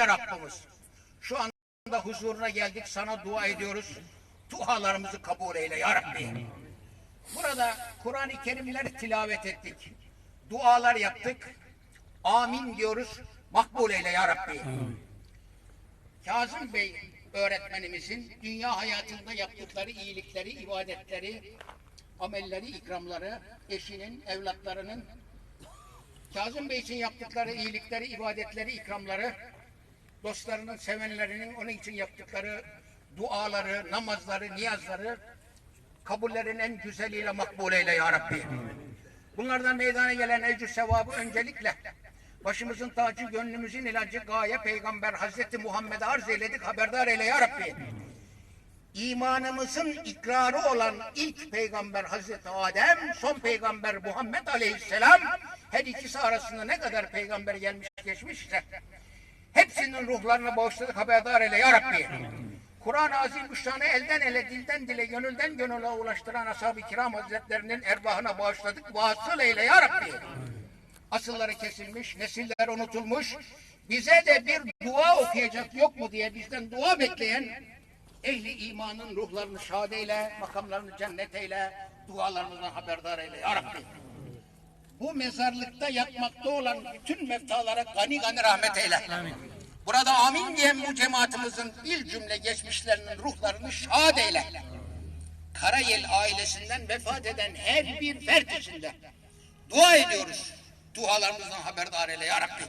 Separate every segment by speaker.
Speaker 1: Ya Rabbimiz şu anda huzuruna geldik sana dua ediyoruz. Dualarımızı kabul eyle ya Rabbi. Burada Kur'an-ı Kerimleri tilavet ettik. Dualar yaptık. Amin diyoruz. Makbul eyle ya Rabbi. Kazım Bey öğretmenimizin dünya hayatında yaptıkları iyilikleri, ibadetleri, amelleri, ikramları, eşinin, evlatlarının Kazım Bey için yaptıkları iyilikleri, ibadetleri, ikramları, dostlarının, sevenlerinin onun için yaptıkları duaları, namazları, niyazları kabullerin en güzeliyle makbul eyle ya Rabbi. Bunlardan meydana gelen ecr sevabı öncelikle başımızın tacı, gönlümüzün ilacı, gaye, peygamber Hazreti Muhammed'e arz eyledik, haberdar eyle ya Rabbi. İmanımızın ikrarı olan ilk peygamber Hazreti Adem, son peygamber Muhammed Aleyhisselam, her ikisi arasında ne kadar peygamber gelmiş geçmişse, hepsinin ruhlarına bağışladık, haberdar eyle ya Rabbi. Kur'an-ı Azimüşşan'ı elden ele, dilden dile, gönülden gönüle ulaştıran Ashab-ı Kiram Hazretlerinin erbahına bağışladık, vasıl eyle ya. Asılları kesilmiş, nesiller unutulmuş, bize de bir dua okuyacak yok mu diye bizden dua bekleyen ehli imanın ruhlarını şad eyle, makamlarını cennet eyle, dualarımızdan haberdar eyle ya Rabbi. Bu mezarlıkta yatmakta olan bütün mevtalara gani gani rahmet eyle. Burada amin diyen bu cemaatimizin bir cümle geçmişlerinin ruhlarını şad eyle. Karayel ailesinden vefat eden her bir fert içinde dua ediyoruz. Dualarımızdan haberdar eyle ya Rabbi.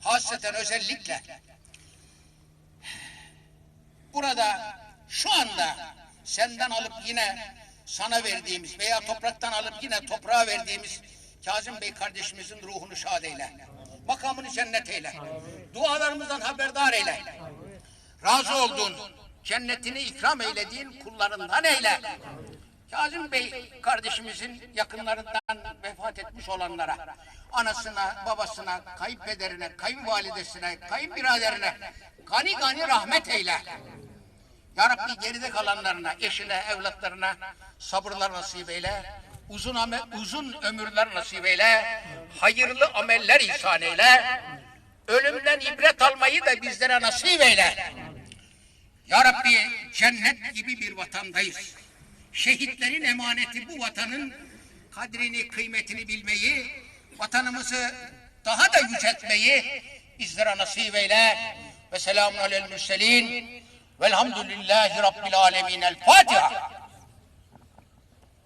Speaker 1: Hasreten özellikle burada şu anda senden alıp yine sana verdiğimiz veya topraktan alıp yine toprağa verdiğimiz Kazım Bey kardeşimizin ruhunu şad eyle. Makamını cennet eyle. Dualarımızdan haberdar eyle. Razı olduğun, cennetini ikram eylediğin kullarından eyle. Kazım Bey kardeşimizin yakınlarından vefat etmiş olanlara, anasına, babasına, kayınpederine, kayınvalidesine, kayınbiraderine gani gani rahmet eyle. Ya Rabbi geride kalanlarına, eşine, evlatlarına sabırlar nasip eyle. Uzun, ame, uzun ömürler nasip eyle. Hayırlı ameller ihsan eyle. Ölümden ibret almayı da bizlere nasip eyle. Ya Rabbi cennet gibi bir vatandayız. Şehitlerin emaneti bu vatanın kadrini, kıymetini bilmeyi, vatanımızı daha da yüceltmeyi bizlere nasip eyle. Ve selamun alel mürselin. Velhamdülillahi Rabbil alemin. El Fatiha.